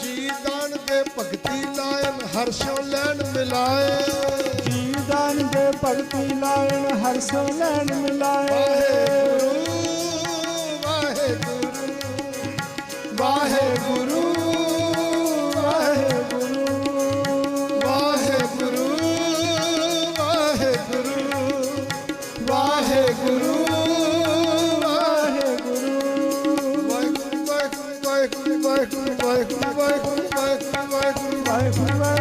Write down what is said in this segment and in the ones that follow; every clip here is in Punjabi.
ਜੀ ਦਾਨ ਭਗਤੀ ਲਾਇਨ ਹਰਸ਼ੋ ਲੈਣ ਮਿਲਾਏ। ਜੀ ਭਗਤੀ ਲਾਇਨ ਹਰਸ਼ੋ ਲੈਣ Bye. Bye.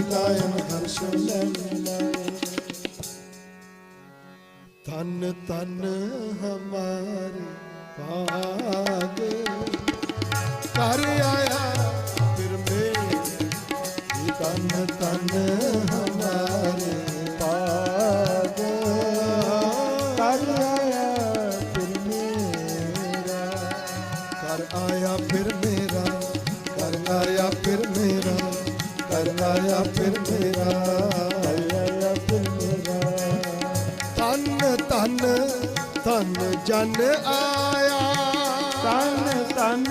ਲਾਇਨ ਹਰਸ਼ ਲੈਣ ਤਨ ਤਨ ਹਮਾਰੇ ਭਾਗ। ਕਰ ਆਇਆ ਫਿਰ ਮੇਰੇ ਤਨ ਤਨ ਹਮਾਰੇ ਪਾਗ ਕਰ ਆਇਆ ਫਿਰ ਮੇਰਾ ਕਰ ਆਇਆ ਫਿਰ ਮੇਰਾ ਕਰ ਆਇਆ ਫਿਰ ਮੇਰਾ। ਆਇਆ ਫਿਰ ਮੇਰਾ। ਆਇਆ ਫਿਰ ਮੇਰਾ ਤਨ ਤਨ ਤਨ ਜਨ ਆਇਆ। ਤਨ ਤਨ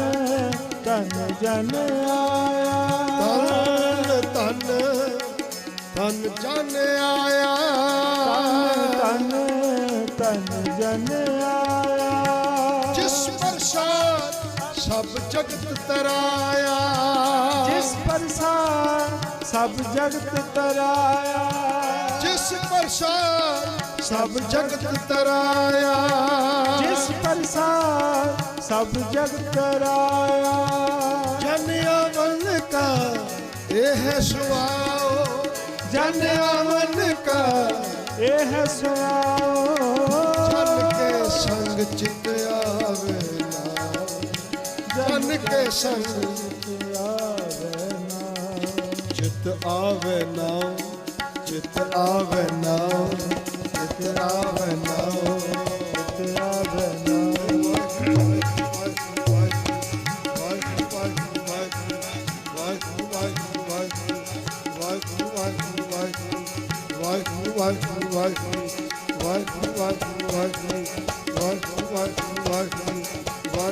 ਤਨ ਜਨ ਆਇਆ। ਤਨ ਤਨ ਤਨ ਜਨ ਆਇਆ। ਤਨ ਤਨ ਜਨ ਆਇਆ। ਜਿਸ ਪ੍ਰਸਾਦ ਸਭ ਜਗਤ ਤਰਾਇਆ। ਸਭ ਜਗਤ ਤਰਾਇਆ। ਜਿਸ ਪ੍ਰਸਾਦ ਸਭ ਜਗਤ ਤਰਾਇਆ। ਜਿਸ ਪ੍ਰਸਾਦ ਸਭ ਜਗਤ ਤਰਾਇਆ। ਜਨ ਅਮਨ ਕਾ ਇਹ ਸੁਆਓ। ਜਨ ਅਮਨ ਕਾ ਇਹ ਸੁਆਓ। ਜਨ ਕੇ ਸੰਗ ਚਿਤ ਆਵੇ ਨਾ। ਜਨ ਕੇ ਸੰਗ ਚਿਤ ਆਵੇ ਨਾ ਚਿਤ ਆਵੇ ਨਾ ਚਿਤ ਆਵੇ ਨਾ ਤੇ ਆਵੇ ਨਾ।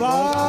Bye.